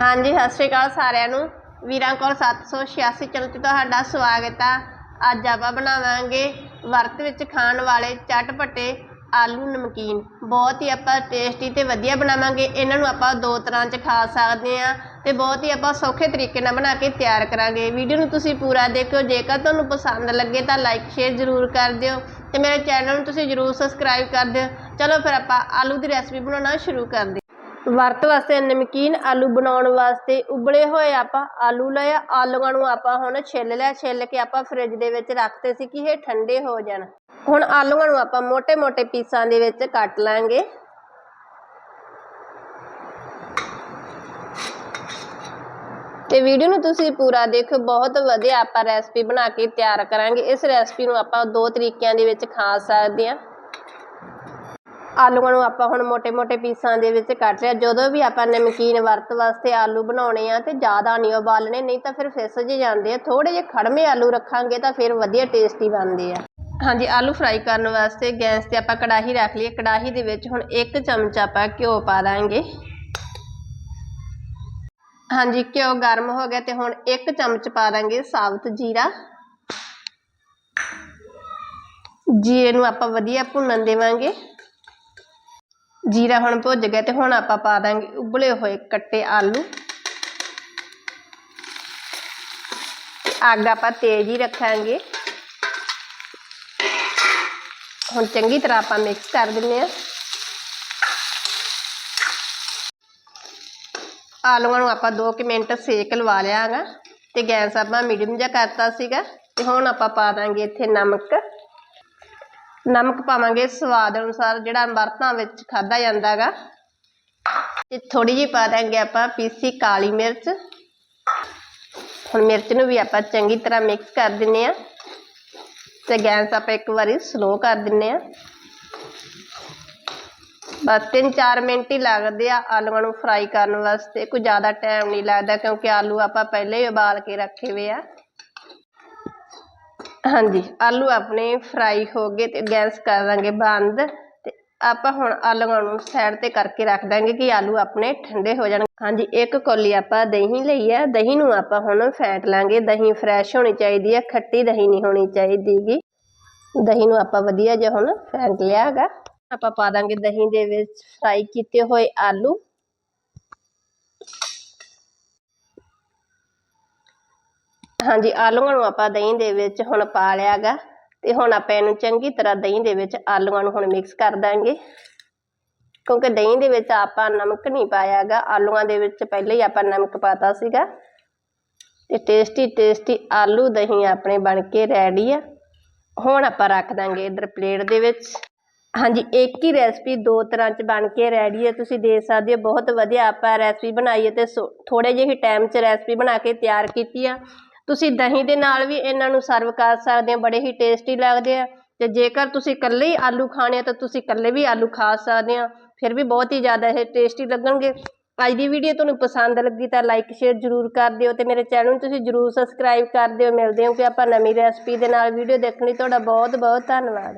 ਹਾਂਜੀ, ਸਤਿ ਸ਼੍ਰੀ ਅਕਾਲ ਸਾਰਿਆਂ ਨੂੰ। ਵੀਰਾਂ ਕੋਲ 786 ਚੈਨਲ ਤੇ ਤੁਹਾਡਾ ਸਵਾਗਤ ਆ। ਅੱਜ ਆਪਾਂ ਬਣਾਵਾਂਗੇ ਵਰਤ ਵਿੱਚ ਖਾਣ ਵਾਲੇ ਚਟਪਟੇ ਆਲੂ ਨਮਕੀਨ। ਬਹੁਤ ਹੀ ਆਪਾਂ ਟੇਸਟੀ ਤੇ ਵਧੀਆ ਬਣਾਵਾਂਗੇ। ਇਹਨਾਂ ਨੂੰ ਆਪਾਂ ਦੋ ਤਰ੍ਹਾਂ 'ਚ ਖਾ ਸਕਦੇ ਆ ਤੇ ਬਹੁਤ ਹੀ ਆਪਾਂ ਸੌਖੇ ਤਰੀਕੇ ਨਾਲ ਬਣਾ ਕੇ ਤਿਆਰ ਕਰਾਂਗੇ। ਵੀਡੀਓ ਨੂੰ ਤੁਸੀਂ ਪੂਰਾ ਦੇਖਿਓ। ਜੇਕਰ ਤੁਹਾਨੂੰ ਪਸੰਦ ਲੱਗੇ ਤਾਂ ਲਾਈਕ ਸ਼ੇਅਰ ਜ਼ਰੂਰ ਕਰ ਦਿਓ ਤੇ ਮੇਰੇ ਚੈਨਲ ਨੂੰ ਤੁਸੀਂ ਜ਼ਰੂਰ ਸਬਸਕ੍ਰਾਈਬ ਕਰ ਦਿਓ। ਚਲੋ ਫਿਰ ਆਪਾਂ ਆਲੂ ਦੀ ਰੈਸਪੀ ਬਣਾਉਣਾ ਸ਼ੁਰੂ ਕਰਦੇ ਵਰਤ ਵਾਸਤੇ ਨਮਕੀਨ ਆਲੂ ਬਣਾਉਣ ਵਾਸਤੇ ਉਬਲੇ ਹੋਏ ਆਪਾਂ ਆਲੂ ਲਿਆ ਆਲੂਆਂ ਨੂੰ ਆਪਾਂ ਹੁਣ ਛਿੱਲ ਲਿਆ, ਛਿੱਲ ਕੇ ਆਪਾਂ ਫ੍ਰਿਜ ਦੇ ਵਿੱਚ ਰੱਖਤੇ ਸੀ ਕਿ ਇਹ ਠੰਡੇ ਹੋ ਜਾਣ। ਹੁਣ ਆਲੂਆਂ ਨੂੰ ਆਪਾਂ ਮੋٹے-ਮੋٹے ਪੀਸਾਂ ਦੇ ਵਿੱਚ ਕੱਟ ਲਾਂਗੇ। ਤੇ ਵੀਡੀਓ ਨੂੰ ਤੁਸੀਂ ਪੂਰਾ ਦੇਖੋ ਬਹੁਤ ਵਧੀਆ ਆਪਾਂ ਰੈਸਪੀ ਬਣਾ ਕੇ ਤਿਆਰ ਕਰਾਂਗੇ। ਇਸ ਰੈਸਪੀ ਨੂੰ ਆਪਾਂ ਦੋ ਤਰੀਕਿਆਂ ਦੇ ਵਿੱਚ ਖਾ ਸਕਦੇ ਹਾਂ ਆਲੂਆਂ ਨੂੰ ਆਪਾਂ ਹੁਣ ਮੋਟੇ ਮੋਟੇ ਪੀਸਾਂ ਦੇ ਵਿੱਚ ਕੱਟ ਰਿਹਾ ਜਦੋਂ ਵੀ ਆਪਾਂ ਨਮਕੀਨ ਵਰਤ ਵਾਸਤੇ ਆਲੂ ਬਣਾਉਣੇ ਆ ਤੇ ਜ਼ਿਆਦਾ ਨਹੀਂ ਉਬਾਲਣੇ, ਨਹੀਂ ਤਾਂ ਫਿਰ ਫਿਸ ਜੇ ਜਾਂਦੇ ਆ। ਥੋੜੇ ਜਿਹੇ ਖੜਵੇਂ ਆਲੂ ਰੱਖਾਂਗੇ ਤਾਂ ਫਿਰ ਵਧੀਆ ਟੇਸਟੀ ਬਣਦੇ ਆ। ਹਾਂਜੀ, ਆਲੂ ਫਰਾਈ ਕਰਨ ਵਾਸਤੇ ਗੈਸ ਤੇ ਆਪਾਂ ਕੜਾਹੀ ਰੱਖ ਲਈਏ। ਕੜਾਹੀ ਦੇ ਵਿੱਚ ਹੁਣ ਇੱਕ ਚਮਚ ਆਪਾਂ ਘਿਓ ਪਾ ਦਾਂਗੇ। ਹਾਂਜੀ, ਘਿਓ ਗਰਮ ਹੋ ਗਿਆ ਤੇ ਹੁਣ ਇੱਕ ਚਮਚ ਪਾ ਦਾਂਗੇ ਸਾਬਤ ਜੀਰਾ। ਜੀਰੇ ਨੂੰ ਆਪਾਂ ਵਧੀਆ ਭੁੰਨਣ ਦੇਵਾਂਗੇ। ਜੀਰਾ ਹੁਣ ਭੁੱਜ ਗਿਆ ਤੇ ਹੁਣ ਆਪਾਂ ਪਾ ਦਾਂਗੇ ਉਬਲੇ ਹੋਏ ਕੱਟੇ ਆਲੂ। ਅੱਗ ਆਪਾਂ ਤੇਜ਼ ਹੀ ਰੱਖਾਂਗੇ। ਹੁਣ ਚੰਗੀ ਤਰ੍ਹਾਂ ਆਪਾਂ ਮਿਕਸ ਕਰ ਦਿੰਨੇ ਆ ਆਲੂਆਂ ਨੂੰ ਆਪਾਂ 2 ਮਿੰਟ ਸੇਕ ਲਵਾ ਲਿਆ ਹੈਗਾ ਤੇ ਗੈਸ ਆਪਾਂ ਮੀਡੀਅਮ ਜਿਹਾ ਕਰਤਾ ਸੀਗਾ ਤੇ ਹੁਣ ਆਪਾਂ ਪਾ ਦਾਂਗੇ ਇੱਥੇ ਨਮਕ। ਨਮਕ ਪਾਵਾਂਗੇ ਸਵਾਦ ਅਨੁਸਾਰ, ਜਿਹੜਾ ਵਰਤਾਂ ਵਿੱਚ ਖਾਦਾ ਜਾਂਦਾਗਾ ਤੇ ਥੋੜੀ ਜਿਹੀ ਪਾ ਦਾਂਗੇ ਆਪਾਂ ਪੀਸੀ ਕਾਲੀ ਮਿਰਚ। ਹੁਣ ਮਿਰਚ ਨੂੰ ਵੀ ਆਪਾਂ ਚੰਗੀ ਤਰ੍ਹਾਂ ਮਿਕਸ ਕਰ ਦਿੰਨੇ ਆ। ਤੇ ਗੈਸ ਆਪਾਂ ਇੱਕ ਵਾਰੀ ਸਲੋ ਕਰ ਦਿੰਨੇ ਆ। ਬਸ 3-4 ਮਿੰਟ ਹੀ ਲੱਗਦੇ ਆ ਆਲੂਆਂ ਨੂੰ ਫਰਾਈ ਕਰਨ ਵਾਸਤੇ। ਕੋਈ ਜ਼ਿਆਦਾ ਟਾਈਮ ਨਹੀਂ ਲੱਗਦਾ ਕਿਉਂਕਿ ਆਲੂ ਆਪਾਂ ਪਹਿਲੇ ਹੀ ਉਬਾਲ ਕੇ ਰੱਖੇ ਹੋਏ ਆ। ਹਾਂਜੀ, ਆਲੂ ਆਪਣੇ ਫਰਾਈ ਹੋ ਗਏ ਤੇ ਗੈਸ ਕਰ ਦਾਂਗੇ ਬੰਦ ਤੇ ਆਪਾਂ ਹੁਣ ਆਲੂਆਂ ਨੂੰ ਸਾਈਡ ਤੇ ਕਰਕੇ ਰੱਖ ਦਾਂਗੇ ਕਿ ਆਲੂ ਆਪਣੇ ਠੰਡੇ ਹੋ ਜਾਣ। ਹਾਂਜੀ, ਇੱਕ ਕੋਲੀ ਆਪਾਂ ਦਹੀਂ ਲਈ ਆ। ਦਹੀਂ ਨੂੰ ਆਪਾਂ ਹੁਣ ਫੈਂਟ ਲਾਂਗੇ। ਦਹੀਂ ਫਰੈਸ਼ ਹੋਣੀ ਚਾਹੀਦੀ ਹੈ ਖੱਟੀ ਦਹੀਂ ਨਹੀਂ ਹੋਣੀ ਚਾਹੀਦੀਗੀ। ਦਹੀਂ ਨੂੰ ਆਪਾਂ ਵਧੀਆ ਜਿਹਾ ਹੁਣ ਫੈਂਟ ਲਿਆ ਹੈਗਾ ਆਪਾਂ ਪਾ ਦਾਂਗੇ ਦਹੀਂ ਦੇ ਵਿੱਚ ਫਰਾਈ ਕੀਤੇ ਹੋਏ ਆਲੂ। ਹਾਂਜੀ, ਆਲੂਆਂ ਨੂੰ ਆਪਾਂ ਦਹੀਂ ਦੇ ਵਿੱਚ ਹੁਣ ਪਾ ਲਿਆਗਾ ਤੇ ਹੁਣ ਆਪਾਂ ਇਹਨੂੰ ਚੰਗੀ ਤਰ੍ਹਾਂ ਦਹੀਂ ਦੇ ਵਿੱਚ ਆਲੂਆਂ ਨੂੰ ਹੁਣ ਮਿਕਸ ਕਰ ਦਾਂਗੇ। ਕਿਉਂਕਿ ਦਹੀਂ ਦੇ ਵਿੱਚ ਆਪਾਂ ਨਮਕ ਨਹੀਂ ਪਾਇਆਗਾ, ਆਲੂਆਂ ਦੇ ਵਿੱਚ ਪਹਿਲੇ ਹੀ ਆਪਾਂ ਨਮਕ ਪਾਤਾ ਸੀਗਾ। ਤੇ ਟੇਸਟੀ ਟੇਸਟੀ ਆਲੂ ਦਹੀਂ ਆਪਣੇ ਬਣ ਕੇ ਰੈਡੀ ਆ। ਹੁਣ ਆਪਾਂ ਰੱਖ ਦਾਂਗੇ ਇਧਰ ਪਲੇਟ ਦੇ ਵਿੱਚ। ਹਾਂਜੀ, ਇੱਕ ਹੀ ਰੈਸਪੀ ਦੋ ਤਰ੍ਹਾਂ ਚ ਬਣ ਕੇ ਰੈਡੀ ਹੈ ਤੁਸੀਂ ਦੇਖ ਸਕਦੇ ਹੋ, ਬਹੁਤ ਵਧੀਆ ਆਪਾਂ ਰੈਸਪੀ ਬਣਾਈ ਹੈ ਤੇ ਥੋੜੇ ਜਿਹੇ ਹੀ ਟਾਈਮ 'ਚ ਰੈਸਪੀ ਬਣਾ ਕੇ ਤਿਆਰ ਕੀਤੀ ਆ। ਤੁਸੀਂ ਦਹੀਂ ਦੇ ਨਾਲ ਵੀ ਇਹਨਾਂ ਨੂੰ ਸਰਵ ਕਰ ਸਕਦੇ ਹੋ, ਬੜੇ ਹੀ ਟੇਸਟੀ ਲੱਗਦੇ ਆ। ਤੇ ਜੇਕਰ ਤੁਸੀਂ ਇਕੱਲੇ ਹੀ ਆਲੂ ਖਾਣੇ ਆ, ਤਾਂ ਤੁਸੀਂ ਇਕੱਲੇ ਵੀ ਆਲੂ ਖਾ ਸਕਦੇ ਆ। ਫਿਰ ਵੀ ਬਹੁਤ ਹੀ ਜ਼ਿਆਦਾ ਇਹ ਟੇਸਟੀ ਲੱਗਣਗੇ। ਅੱਜ ਦੀ ਵੀਡੀਓ ਤੁਹਾਨੂੰ ਪਸੰਦ ਲੱਗੀ ਤਾਂ ਲਾਈਕ ਸ਼ੇਅਰ ਜ਼ਰੂਰ ਕਰ ਦਿਓ ਤੇ ਮੇਰੇ ਚੈਨਲ ਨੂੰ ਤੁਸੀਂ ਜ਼ਰੂਰ ਸਬਸਕ੍ਰਾਈਬ ਕਰ ਦਿਓ। ਮਿਲਦੇ ਹਾਂ ਕਿ ਆਪਾਂ ਨਵੀਂ ਰੈਸਪੀ ਦੇ ਨਾਲ। ਵੀਡੀਓ ਦੇਖਣ ਲਈ ਤੁਹਾਡਾ ਬਹੁਤ ਬਹੁਤ ਧੰਨਵਾਦ।